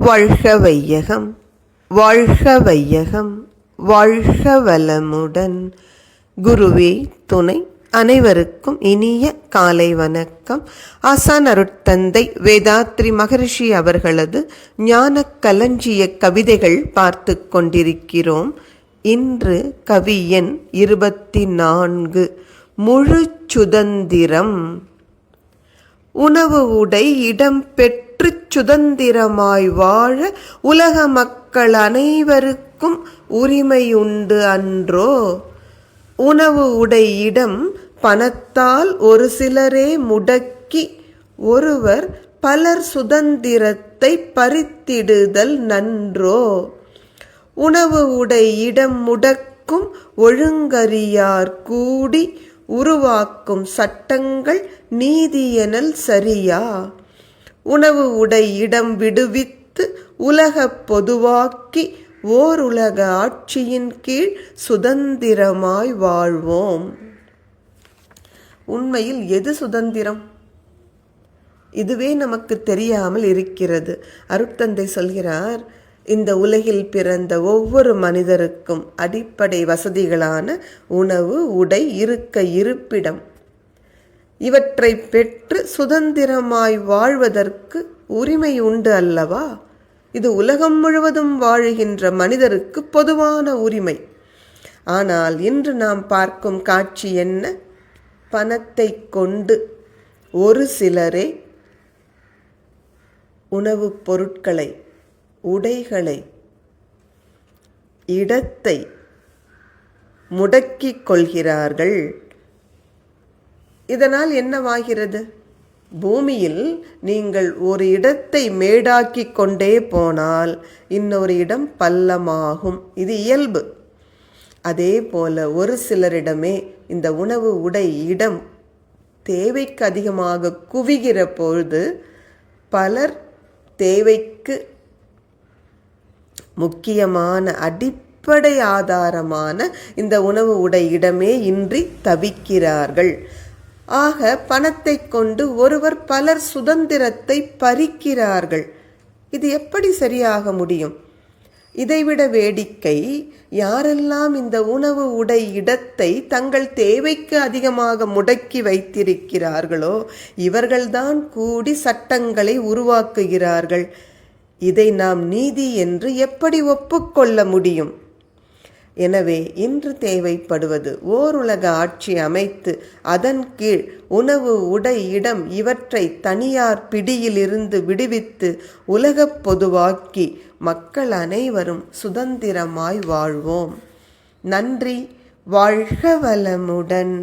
வாழ்க வையகம் வாழ்க வையகம் வாழ்க வளமுடன் குருவே துணை அனைவருக்கும் இனிய காலை வணக்கம். ஆசான் அருட்தந்தை வேதாத்ரி மகரிஷி அவர்களது ஞான கலஞ்சிய கவிதைகள் பார்த்து கொண்டிருக்கிறோம். இன்று கவி எண் இருபத்தி நான்கு முழு சுதந்திரம். உணவு உடை இடம் பெற்று சுதந்திரமாய் வாழ உலக மக்கள் அனைவருக்கும் உரிமையுண்டு அன்றோ. உணவு உடை இடம் பணத்தால் ஒரு சிலரே முடக்கி ஒருவர் பலர் சுதந்திரத்தை பறித்திடுதல் நன்றோ. உணவு உடை இடம் முடக்கும் ஒழுங்கறியார் கூடி உருவாக்கும் சட்டங்கள் நீதியெனல் சரியா. உணவு உடை இடம் விடுவித்து உலக பொதுவாக்கி ஓர் உலக ஆட்சியின் கீழ் சுதந்திரமாய் வாழ்வோம். உண்மையில் எது சுதந்திரம்? இதுவே நமக்கு தெரியாமல் இருக்கிறது. அருட்தந்தை சொல்கிறார் இந்த உலகில் பிறந்த ஒவ்வொரு மனிதருக்கும் அடிப்படை வசதிகளான உணவு உடை இருக்க இருப்பிடம். இவற்றை பெற்று சுதந்திரமாய் வாழ்வதற்கு உரிமை உண்டு அல்லவா? இது உலகம் முழுவதும் வாழுகின்ற மனிதருக்கு பொதுவான உரிமை. ஆனால் இன்று நாம் பார்க்கும் காட்சி என்ன? பணத்தை கொண்டு ஒரு சிலரே உணவுப் பொருட்களை உடைகளை இடத்தை முடக்கிக் கொள்கிறார்கள். இதனால் என்னவாகிறது? பூமியில் நீங்கள் ஒரு இடத்தை மேடாக்கி கொண்டே போனால் இன்னொரு இடம் பள்ளமாகும். இது இயல்பு. அதே போல ஒரு சிலரிடமே இந்த உணவு உடை இடம் தேவைக்கு அதிகமாக குவிகிற பொழுது பலர் தேவைக்கு முக்கியமான அடிப்படை ஆதாரமான இந்த உணவு உடை இடமே இன்றி தவிக்கிறார்கள். ஆக பணத்தை கொண்டு ஒருவர் பலர் சுதந்திரத்தை பறிக்கிறார்கள். இது எப்படி சரியாக முடியும்? இதைவிட வேடிக்கை யாரெல்லாம் இந்த உணவு உடை இடத்தை தங்கள் தேவைக்கு அதிகமாக முடக்கி வைத்திருக்கிறார்களோ இவர்கள்தான் கூடி சட்டங்களை உருவாக்குகிறார்கள். இதை நாம் நீதி என்று எப்படி ஒப்புக்கொள்ள முடியும்? எனவே இன்று தேவைப்படுவது ஓருலக ஆட்சி அமைத்து அதன் கீழ் உணவு உடை இடம் இவற்றை தனியார் பிடியிலிருந்து விடுவித்து உலகப் பொதுவாக்கி மக்கள் அனைவரும் சுதந்திரமாய் வாழ்வோம். நன்றி. வாழ்க வளமுடன்.